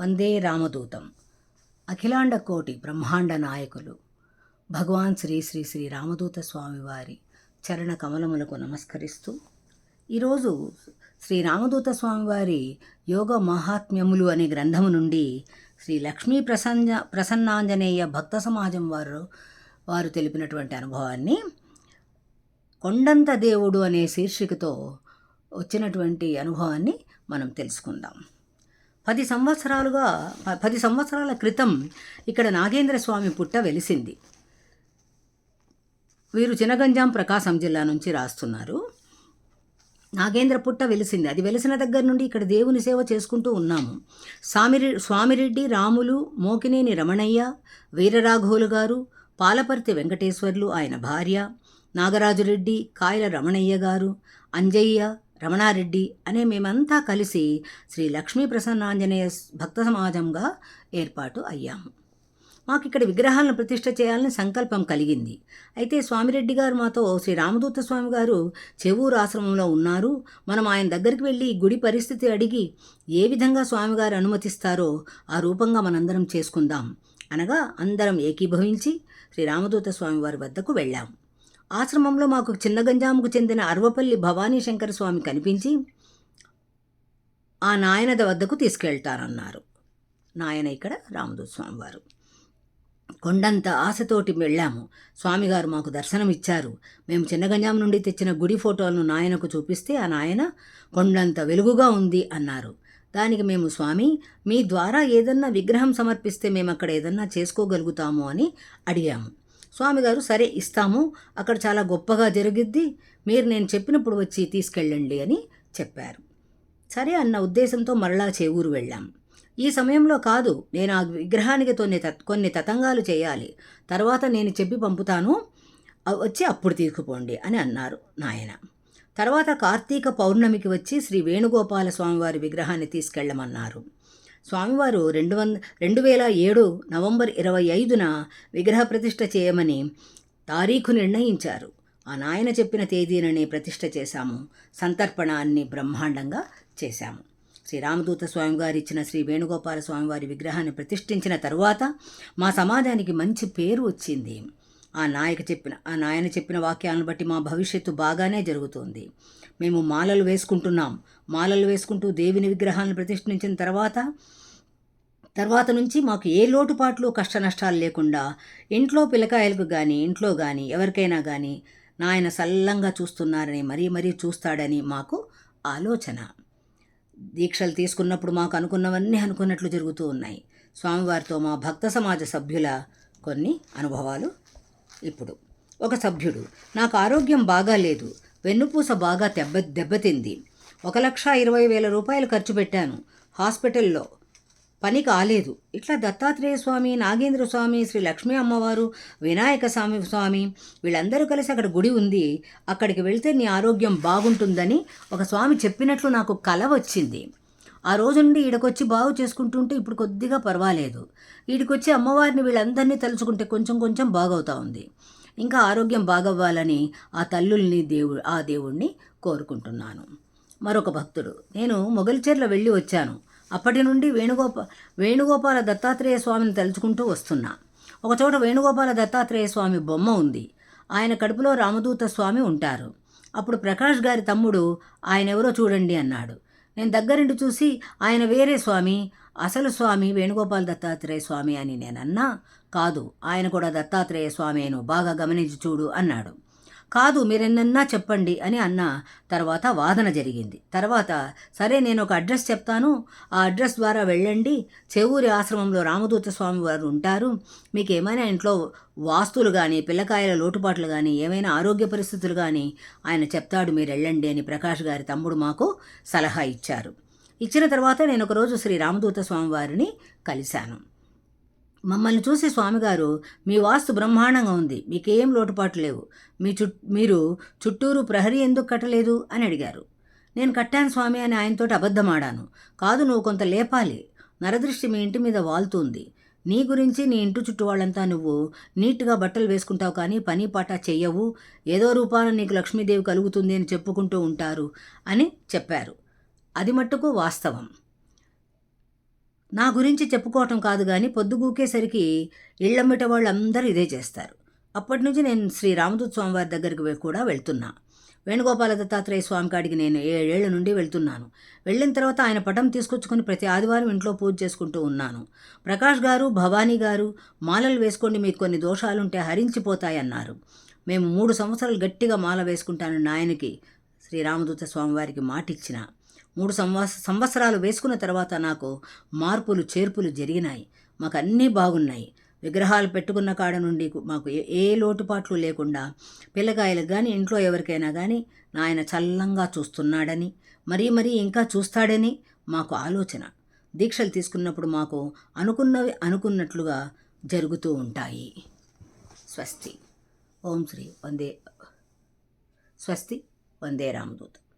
వందే రామదూతం. అఖిలాండ కోటి బ్రహ్మాండ నాయకులు. భగవాన్ శ్రీ శ్రీ శ్రీ రామదూత స్వామివారి చరణ కమలములకు నమస్కరిస్తూ ఈరోజు శ్రీ రామదూత స్వామివారి యోగ మహాత్మ్యములు అనే గ్రంథము నుండి శ్రీ లక్ష్మీ ప్రసన్న ప్రసన్నాంజనేయ భక్త సమాజం వారు వారు తెలిపినటువంటి అనుభవాన్ని కొండంత దేవుడు అనే శీర్షికతో వచ్చినటువంటి అనుభవాన్ని మనం తెలుసుకుందాం. పది సంవత్సరాలుగా పది సంవత్సరాల క్రితం ఇక్కడ నాగేంద్ర స్వామి పుట్ట వెలిసింది. వీరు చినగంజాం ప్రకాశం జిల్లా నుంచి రాస్తున్నారు. నాగేంద్ర పుట్ట వెలిసింది. అది వెలిసిన దగ్గర నుండి ఇక్కడ దేవుని సేవ చేసుకుంటూ ఉన్నాము. స్వామిరి స్వామిరెడ్డి రాములు మోకినేని రమణయ్య వీరరాఘవులు గారు పాలపర్తి వెంకటేశ్వర్లు ఆయన భార్య నాగరాజురెడ్డి కాయల రమణయ్య గారు అంజయ్య రమణారెడ్డి అనే మేమంతా కలిసి శ్రీ లక్ష్మీ ప్రసన్నాంజనేయ భక్త సమాజంగా ఏర్పాటు అయ్యాము. మాకు ఇక్కడ విగ్రహాలను ప్రతిష్ట చేయాలని సంకల్పం కలిగింది. అయితే స్వామిరెడ్డి గారు మాతో శ్రీ రామదూత స్వామి గారు చెవూరు ఆశ్రమంలో ఉన్నారు. మనం ఆయన దగ్గరికి వెళ్ళి గుడి పరిస్థితి అడిగి ఏ విధంగా స్వామిగారు అనుమతిస్తారో ఆ రూపంగా మనందరం చేసుకుందాం అనగా అందరం ఏకీభవించి శ్రీ రామదూత స్వామి వారి వద్దకు వెళ్ళాం ఆశ్రమంలో మాకు చిన్నగంజాముకు చెందిన అరవపల్లి భవానీ శంకర స్వామి కనిపించి ఆ నాయనద వద్దకు తీసుకెళ్తారన్నారు. నాయన ఇక్కడ రామదూత్ స్వామి వారు కొండంత ఆశతోటి వెళ్ళాము. స్వామిగారు మాకు దర్శనం ఇచ్చారు మేము చిన్నగంజాం నుండి తెచ్చిన గుడి ఫోటోలను నాయనకు చూపిస్తే ఆ నాయన కొండంత వెలుగుగా ఉంది అన్నారు. దానికి మేము స్వామి మీ ద్వారా ఏదన్నా విగ్రహం సమర్పిస్తే మేము అక్కడ ఏదన్నా చేసుకోగలుగుతాము అని అడిగాము. స్వామిగారు సరే ఇస్తాము. అక్కడ చాలా గొప్పగా జరిగిద్ది. మీరు నేను చెప్పినప్పుడు వచ్చి తీసుకెళ్ళండి అని చెప్పారు. సరే అన్న ఉద్దేశంతో మరలా చేవూరు వెళ్ళాం. ఈ సమయంలో కాదు నేను ఆ విగ్రహానికి కొన్ని తత్ కొన్ని తతంగాలు చేయాలి. తర్వాత నేను చెప్పి పంపుతాను. వచ్చి అప్పుడు తీసుకుపోండి అని అన్నారు నాయన. తర్వాత కార్తీక పౌర్ణమికి వచ్చి శ్రీ వేణుగోపాల స్వామివారి విగ్రహాన్ని తీసుకెళ్ళమన్నారు. స్వామివారు రెండు వంద రెండు వేల ఏడు నవంబర్ ఇరవై ఐదున విగ్రహ ప్రతిష్ఠ చేయమని తారీఖు నిర్ణయించారు. ఆ నాయన చెప్పిన తేదీననే ప్రతిష్ఠ చేశాము. సంతర్పణాన్ని బ్రహ్మాండంగా చేశాము. శ్రీరామదూత స్వామివారు ఇచ్చిన శ్రీ వేణుగోపాల స్వామివారి విగ్రహాన్ని ప్రతిష్ఠించిన తరువాత మా సమాజానికి మంచి పేరు వచ్చింది. ఆ నాయక చెప్పిన ఆ నాయన చెప్పిన వాక్యాలను బట్టి మా భవిష్యత్తు బాగానే జరుగుతోంది. మేము మాలలు వేసుకుంటున్నాం. మాలలు వేసుకుంటూ దేవుని విగ్రహాలను ప్రతిష్ఠించిన తర్వాత తర్వాత నుంచి మాకు ఏ లోటుపాట్లు కష్ట నష్టాలు లేకుండా ఇంట్లో పిల్లకాయలకు కానీ ఇంట్లో కానీ ఎవరికైనా కానీ నాయన సల్లంగా చూస్తున్నారని మరీ మరీ చూస్తాడని మాకు ఆలోచన. దీక్షలు తీసుకున్నప్పుడు మాకు అనుకున్నవన్నీ అనుకున్నట్లు జరుగుతూ ఉన్నాయి. స్వామివారితో మా భక్త సమాజ సభ్యుల కొన్ని అనుభవాలు ఇప్పుడు ఒక సభ్యుడు నాకు ఆరోగ్యం బాగా లేదు వెన్నుపూస బాగా దెబ్బ దెబ్బతింది. ఒక లక్ష ఇరవై వేల రూపాయలు ఖర్చు పెట్టాను. హాస్పిటల్లో పని కాలేదు. ఇట్లా దత్తాత్రేయ స్వామి నాగేంద్ర స్వామి శ్రీ లక్ష్మీ అమ్మవారు వినాయక స్వామి స్వామి వీళ్ళందరూ కలిసి అక్కడ గుడి ఉంది. అక్కడికి వెళ్తే నీ ఆరోగ్యం బాగుంటుందని ఒక స్వామి చెప్పినట్లు నాకు కల వచ్చింది. ఆ రోజు నుండి ఈడకొచ్చి బాగు చేసుకుంటుంటే ఇప్పుడు కొద్దిగా పర్వాలేదు. ఈడికొచ్చి అమ్మవారిని వీళ్ళందరినీ తలుచుకుంటే కొంచెం కొంచెం బాగవుతా ఉంది. ఇంకా ఆరోగ్యం బాగవ్వాలని ఆ తల్లుల్ని దేవుడు ఆ దేవుణ్ణి కోరుకుంటున్నాను. మరొక భక్తుడు నేను మొగల్చెర్ల వెళ్ళి వచ్చాను. అప్పటి నుండి వేణుగోపా వేణుగోపాల దత్తాత్రేయ స్వామిని తలుచుకుంటూ వస్తున్నా. ఒకచోట వేణుగోపాల దత్తాత్రేయ స్వామి బొమ్మ ఉంది. ఆయన కడుపులో రామదూత స్వామి ఉంటారు. అప్పుడు ప్రకాష్ గారి తమ్ముడు ఆయన ఎవరో చూడండి అన్నాడు. నేను దగ్గరుండి చూసి ఆయన వేరే స్వామి అసలు స్వామి వేణుగోపాల్ దత్తాత్రేయ స్వామి అని నేనన్నా కాదు ఆయన కూడా దత్తాత్రేయ స్వామిను బాగా గమనించి చూడు అన్నాడు. కాదు మీరెన్నన్నా చెప్పండి అని అన్న తర్వాత వాదన జరిగింది. తర్వాత సరే నేను ఒక అడ్రస్ చెప్తాను. ఆ అడ్రస్ ద్వారా వెళ్ళండి. చెవూరి ఆశ్రమంలో రామదూత స్వామి వారు ఉంటారు. మీకు ఏమైనా ఇంట్లో వాస్తులు కానీ పిల్లకాయల లోటుపాట్లు కానీ ఏమైనా ఆరోగ్య పరిస్థితులు కానీ ఆయన చెప్తాడు మీరు వెళ్ళండి అని ప్రకాష్ గారి తమ్ముడు మాకు సలహా ఇచ్చారు. ఇచ్చిన తర్వాత నేను ఒకరోజు శ్రీ రామదూత స్వామి వారిని కలిశాను. మమ్మల్ని చూసి స్వామిగారు మీ వాస్తు బ్రహ్మాండంగా ఉంది. మీకేం లోటుపాటు లేవు. మీ చుట్ మీరు చుట్టూరు ప్రహరీ ఎందుకు కట్టలేదు? అని అడిగారు. నేను కట్టాను స్వామి అని ఆయనతోటి అబద్ధమాడాను. కాదు నువ్వు కొంత లేపాలి. నరదృష్టి మీ ఇంటి మీద వాలుతుంది నీ గురించి నీ ఇంటి చుట్టూ వాళ్ళంతా నువ్వు నీట్గా బట్టలు వేసుకుంటావు కానీ పని పాట చెయ్యవు. ఏదో రూపాన నీకు లక్ష్మీదేవి కలుగుతుంది అని చెప్పుకుంటూ ఉంటారు అని చెప్పారు. అది మట్టుకు వాస్తవం. నా గురించి చెప్పుకోవటం కాదు కానీ పొద్దుగూకేసరికి ఇళ్ళమ్మట వాళ్ళందరూ ఇదే చేస్తారు. అప్పటి నుంచి నేను శ్రీ రామదూత్ స్వామివారి దగ్గరికి కూడా వెళ్తున్నా. వేణుగోపాల దత్తాత్రేయ స్వామి కాడికి నేను ఏడేళ్ళ నుండి వెళ్తున్నాను. వెళ్ళిన తర్వాత ఆయన పటం తీసుకొచ్చుకొని ప్రతి ఆదివారం ఇంట్లో పూజ చేసుకుంటూ ఉన్నాను. ప్రకాష్ గారు భవానీ గారు మాలలు వేసుకోండి మీకు కొన్ని దోషాలుంటే హరించిపోతాయన్నారు. మేము మూడు సంవత్సరాలు గట్టిగా మాల వేసుకుంటాను ఆయనకి శ్రీరామదూత స్వామివారికి మాటిచ్చిన. మూడు సంవత్స సంవత్సరాలు వేసుకున్న తర్వాత నాకు మార్పులు చేర్పులు జరిగినాయి. మాకు అన్నీ బాగున్నాయి. విగ్రహాలు పెట్టుకున్న కాడ నుండి మాకు ఏ- ఏ లోటుపాట్లు లేకుండా పిల్లకాయలకు కానీ ఇంట్లో ఎవరికైనా కానీ నాయన చల్లంగా చూస్తున్నాడని మరీ మరీ ఇంకా చూస్తాడని మాకు ఆలోచన. దీక్షలు తీసుకున్నప్పుడు మాకు అనుకున్నవి అనుకున్నట్లుగా జరుగుతూ ఉంటాయి. స్వస్తి. ఓం శ్రీ వందే స్వస్తి వందే రామదూత్.